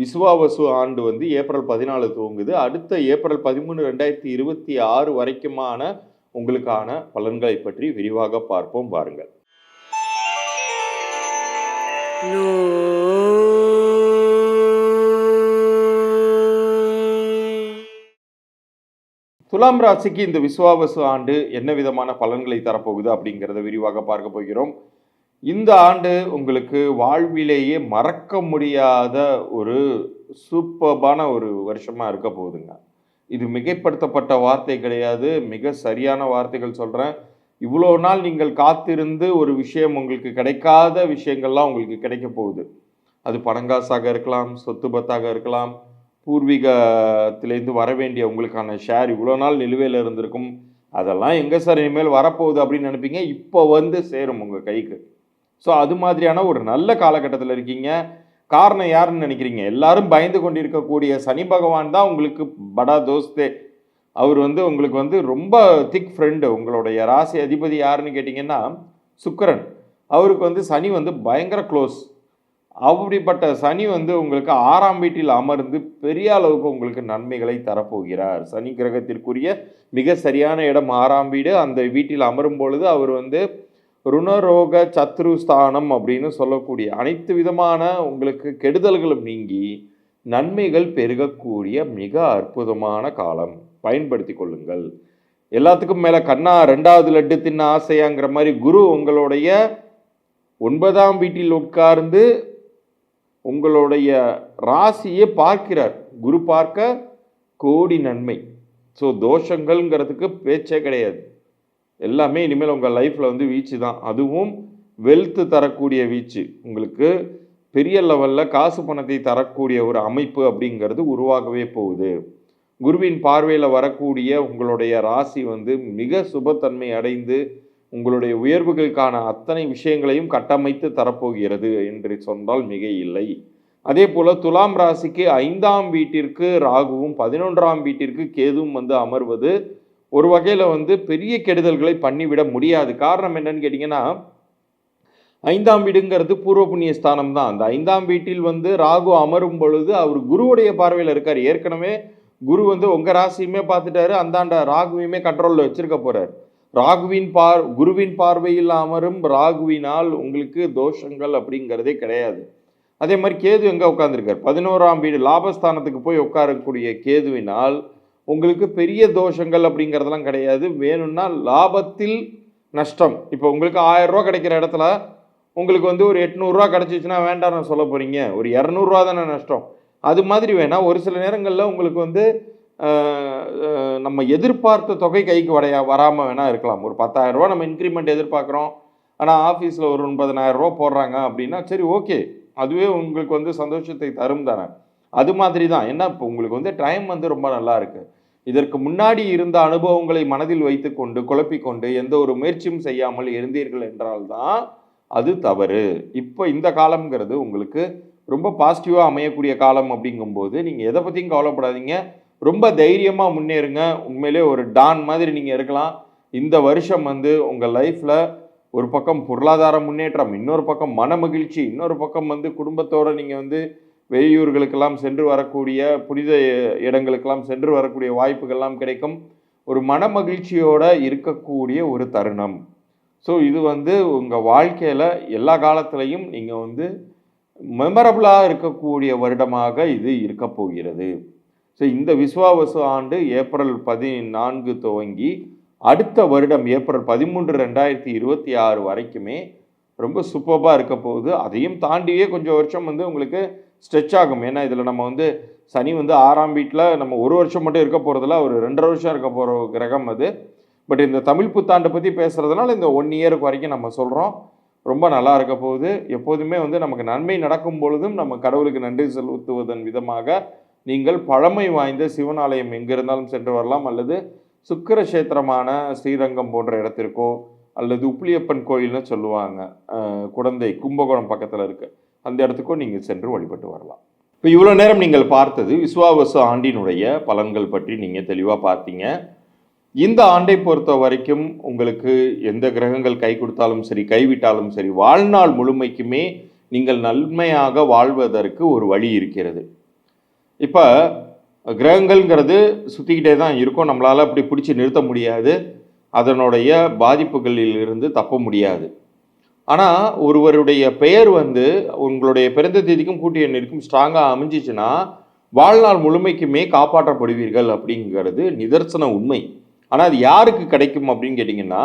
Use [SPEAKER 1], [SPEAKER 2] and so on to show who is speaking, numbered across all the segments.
[SPEAKER 1] விசுவாவசு ஆண்டு வந்து ஏப்ரல் பதினாலு துவங்குது. அடுத்த ஏப்ரல் பதிமூணு ரெண்டாயிரத்தி இருபத்தி ஆறு வரைக்குமான உங்களுக்கான பலன்களை பற்றி விரிவாக பார்ப்போம். பாருங்கள் துலாம் ராசிக்கு இந்த விசுவாவசு ஆண்டு என்ன விதமான பலன்களை தரப்போகுது அப்படிங்கிறத விரிவாக பார்க்க போகிறோம். இந்த ஆண்டு உங்களுக்கு வாழ்விலேயே மறக்க முடியாத ஒரு சூப்பர்பான ஒரு வருஷமாக இருக்க போகுதுங்க. இது மிகைப்படுத்தப்பட்ட வார்த்தை கிடையாது. மிக சரியான வார்த்தைகள் சொல்கிறேன் இவ்வளோ நாள் நீங்கள் காத்திருந்து ஒரு விஷயம் உங்களுக்கு கிடைக்காத விஷயங்கள்லாம் உங்களுக்கு கிடைக்க போகுது. அது பணங்காசாக இருக்கலாம் சொத்து பத்தாக இருக்கலாம் பூர்வீகத்திலேருந்து வர வேண்டிய உங்களுக்கான ஷேர் இவ்வளோ நாள் நிலுவையில் இருந்திருக்கும். அதெல்லாம் எங்கே சார் இனிமேல் வரப்போகுது அப்படின்னு நினைப்பீங்க. இப்போ வந்து சேரும் உங்கள் கைக்கு. ஸோ அது மாதிரியான ஒரு நல்ல காலகட்டத்தில் இருக்கீங்க. காரணம் யாருன்னு நினைக்கிறீங்க? எல்லாரும் பயந்து கொண்டிருக்கக்கூடிய சனி பகவான் தான் உங்களுக்கு படா தோஸ்தே. அவர் வந்து உங்களுக்கு வந்து ரொம்ப திக் ஃப்ரெண்டு உங்களுடைய ராசி அதிபதி யாருன்னு கேட்டிங்கன்னா சுக்கரன். அவருக்கு வந்து சனி வந்து பயங்கர க்ளோஸ் அப்படிப்பட்ட சனி வந்து உங்களுக்கு ஆறாம் வீட்டில் அமர்ந்து பெரிய அளவுக்கு உங்களுக்கு நன்மைகளை தரப்போகிறார். சனி கிரகத்திற்குரிய மிக சரியான இடம் ஆறாம் வீடு. அந்த வீட்டில் அமரும் பொழுது அவர் வந்து ருணரோக சத்ரு ஸ்தானம் அப்படின்னு சொல்லக்கூடிய அனைத்து விதமான உங்களுக்கு கெடுதல்களும் நீங்கி நன்மைகள் பெருகக்கூடிய மிக அற்புதமான காலம். பயன்படுத்தி கொள்ளுங்கள். எல்லாத்துக்கும் மேலே கண்ணா ரெண்டாவது லட்டு தின்ன ஆசையாங்கிற மாதிரி குரு உங்களுடைய ஒன்பதாம் வீட்டில் உட்கார்ந்து உங்களுடைய ராசியை பார்க்கிறார். குரு பார்க்க கோடி நன்மை. ஸோ தோஷங்கள்ங்கிறதுக்கு பேச்சே கிடையாது. எல்லாமே இனிமேல் உங்கள் லைஃப்பில் வந்து வீச்சு தான். அதுவும் வெல்த்து தரக்கூடிய வீச்சு. உங்களுக்கு பெரிய லெவலில் காசு பணத்தை தரக்கூடிய ஒரு அமைப்பு அப்படிங்கிறது உருவாகவே போகுது. குருவின் பார்வையில் வரக்கூடிய உங்களுடைய ராசி வந்து மிக சுபத்தன்மை அடைந்து உங்களுடைய உயர்வுகளுக்கான அத்தனை விஷயங்களையும் கட்டமைத்து தரப்போகிறது என்று சொன்னால் மிக இல்லை அதே போல் துலாம் ராசிக்கு ஐந்தாம் வீட்டிற்கு ராகுவும் பதினொன்றாம் வீட்டிற்கு கேதுவும் வந்து அமர்வது ஒரு வகையில் வந்து பெரிய கெடுதல்களை பண்ணிவிட முடியாது. காரணம் என்னன்னு கேட்டிங்கன்னா ஐந்தாம் வீடுங்கிறது பூர்வ புண்ணிய ஸ்தானம் தான். அந்த ஐந்தாம் வீட்டில் வந்து ராகு அமரும் பொழுது அவர் குருவுடைய பார்வையில் இருக்கார். ஏற்கனவே குரு வந்து உங்கள் ராசியுமே பார்த்துட்டாரு அந்தாண்ட ராகுவையுமே கண்ட்ரோலில் வச்சிருக்க போறார். ராகுவின் பார் குருவின் பார்வையில் அமரும் ராகுவினால் உங்களுக்கு தோஷங்கள் அப்படிங்கிறதே கிடையாது. அதே மாதிரி கேது எங்கே உட்காந்துருக்கார் பதினோராம் வீடு லாபஸ்தானத்துக்கு போய் உட்காரக்கூடிய கேதுவினால் உங்களுக்கு பெரிய தோஷங்கள் அப்படிங்கிறதெல்லாம் கிடையாது. வேணும்னா லாபத்தில் நஷ்டம். இப்போ உங்களுக்கு ஆயிரம் கிடைக்கிற இடத்துல உங்களுக்கு வந்து ஒரு எட்நூறுரூவா கிடச்சிச்சுன்னா நான் சொல்ல போகிறீங்க ஒரு இரநூறுவா தானே நஷ்டம். அது மாதிரி வேணால் ஒரு சில நேரங்களில் உங்களுக்கு வந்து நம்ம எதிர்பார்த்த தொகை கைக்கு வரையா வராமல் வேணால் இருக்கலாம். ஒரு பத்தாயிரரூவா நம்ம இன்க்ரிமெண்ட் எதிர்பார்க்குறோம். ஆனால் ஆஃபீஸில் ஒரு ஒன்பதனாயிரரூவா போடுறாங்க அப்படின்னா சரி ஓகே அதுவே உங்களுக்கு வந்து சந்தோஷத்தை தரும் தானே. அது மாதிரி தான். என்ன இப்போ உங்களுக்கு வந்து டைம் வந்து ரொம்ப நல்லா இருக்குது இதற்கு முன்னாடி இருந்த அனுபவங்களை மனதில் வைத்துக்கொண்டு குழப்பிக்கொண்டு எந்த ஒரு முயற்சியும் செய்யாமல் இருந்தீர்கள் என்றால்தான் அது தவறு. இப்போ இந்த காலம்ங்கிறது உங்களுக்கு ரொம்ப பாசிட்டிவாக அமையக்கூடிய காலம் அப்படிங்கும்போது நீங்கள் எதை பற்றியும் கவலைப்படாதீங்க. ரொம்ப தைரியமாக முன்னேறுங்க. உண்மையிலே ஒரு டான் மாதிரி நீங்கள் இருக்கலாம். இந்த வருஷம் வந்து உங்கள் லைஃப்பில் ஒரு பக்கம் பொருளாதார முன்னேற்றம் இன்னொரு பக்கம் மன மகிழ்ச்சி இன்னொரு பக்கம் வந்து குடும்பத்தோடு நீங்கள் வந்து வெளியூர்களுக்கெல்லாம் சென்று வரக்கூடிய புனித இடங்களுக்கெல்லாம் சென்று வரக்கூடிய வாய்ப்புகள்லாம் கிடைக்கும். ஒரு மன மகிழ்ச்சியோடு இருக்கக்கூடிய ஒரு தருணம். ஸோ இது வந்து உங்கள் வாழ்க்கையில் எல்லா காலத்துலேயும் நீங்கள் வந்து மெமரபுளாக இருக்கக்கூடிய வருடமாக இது இருக்க போகிறது. ஸோ இந்த விஸ்வாவசு ஆண்டு ஏப்ரல் பதினான்கு துவங்கி அடுத்த வருடம் ஏப்ரல் பதிமூன்று ரெண்டாயிரத்தி இருபத்தி ஆறு வரைக்குமே ரொம்ப சூப்பராக இருக்க போகுது. அதையும் தாண்டியே கொஞ்சம் வருஷம் வந்து உங்களுக்கு ஸ்ட்ரெச் ஆகும். ஏன்னா இதில் நம்ம வந்து சனி வந்து ஆறாம் வீட்டில் நம்ம ஒரு வருஷம் மட்டும் இருக்க போகிறதில்ல ஒரு ரெண்டரை வருஷம் இருக்க போகிற கிரகம் அது. பட் இந்த தமிழ் புத்தாண்டை பற்றி பேசுகிறதுனால இந்த ஒன் இயருக்கு வரைக்கும் நம்ம சொல்கிறோம் ரொம்ப நல்லா இருக்க போகுது. எப்போதுமே வந்து நமக்கு நன்மை நடக்கும் பொழுதும் நம்ம கடவுளுக்கு நன்றி செலுத்துவதன் விதமாக நீங்கள் பழமை வாய்ந்த சிவன் ஆலயம் எங்கே இருந்தாலும் சென்று வரலாம். அல்லது சுக்கிரக்ஷேத்திரமான ஸ்ரீரங்கம் போன்ற இடத்திற்கோ அல்லது உப்பிலியப்பன் கோயில்னு சொல்லுவாங்க. குழந்தை குடந்தை கும்பகோணம் பக்கத்தில் இருக்குது அந்த இடத்துக்கும் நீங்கள் சென்று வழிபட்டு வரலாம். இப்போ இவ்வளோ நேரம் நீங்கள் பார்த்தது விஸ்வாவச ஆண்டினுடைய பலன்கள் பற்றி நீங்கள் தெளிவாக பார்த்தீங்க. இந்த ஆண்டை பொறுத்த வரைக்கும் உங்களுக்கு எந்த கிரகங்கள் கை கொடுத்தாலும் சரி கைவிட்டாலும் சரி வாழ்நாள் முழுமைக்குமே நீங்கள் நன்மையாக வாழ்வதற்கு ஒரு வழி இருக்கிறது. இப்போ கிரகங்கள்ங்கிறது சுற்றிக்கிட்டே தான் இருக்கும். நம்மளால் அப்படி பிடிச்சி நிறுத்த முடியாது. அதனுடைய பாதிப்புகளில் இருந்து தப்ப முடியாது. ஆனால் ஒருவருடைய பெயர் வந்து உங்களுடைய பிறந்த தேதிக்கும் கூட்டிய எண்ணிற்கும் ஸ்ட்ராங்காக அமைஞ்சிச்சுன்னா வாழ்நாள் முழுமைக்குமே காப்பாற்றப்படுவீர்கள் அப்படிங்கிறது நிதர்சன உண்மை. ஆனால் அது யாருக்கு கிடைக்கும் அப்படின்னு கேட்டிங்கன்னா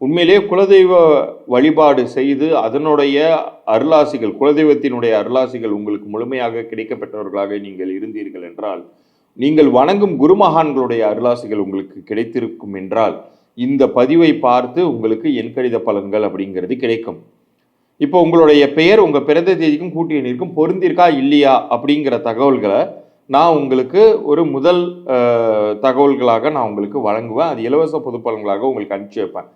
[SPEAKER 1] உண்மையிலேயே குலதெய்வ வழிபாடு செய்து அதனுடைய அருளாசிகள் குலதெய்வத்தினுடைய அருளாசிகள் உங்களுக்கு முழுமையாக கிடைக்கப்பட்டவர்களாக நீங்கள் இருந்தீர்கள் என்றால் நீங்கள் வணங்கும் குருமகான்களுடைய அருளாசிகள் உங்களுக்கு கிடைத்திருக்கும் என்றால் இந்த பதிவை பார்த்து உங்களுக்கு எண்கணித பலன்கள் அப்படிங்கிறது கிடைக்கும். இப்போ உங்களுடைய பெயர் உங்கள் பிறந்த தேதிக்கும் கூட்டி எண்ணிற்கும் பொருந்திருக்கா இல்லையா அப்படிங்கிற தகவல்களை நான் உங்களுக்கு ஒரு முதல் தகவல்களாக நான் உங்களுக்கு வழங்குவேன். அது இலவச பொது பலன்களாக உங்களுக்கு அனுப்பிச்சி வைப்பேன்.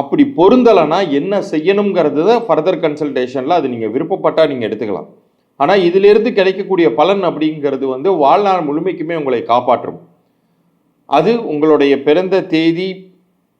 [SPEAKER 1] அப்படி பொருந்தலைன்னா என்ன செய்யணுங்கிறத ஃபர்தர் கன்சல்டேஷனில் அது நீங்கள் விருப்பப்பட்டால் நீங்கள் எடுத்துக்கலாம். ஆனால் இதிலிருந்து கிடைக்கக்கூடிய பலன் அப்படிங்கிறது வந்து வாழ்நாள் முழுமைக்குமே உங்களை காப்பாற்றும். அது உங்களுடைய பிறந்த தேதி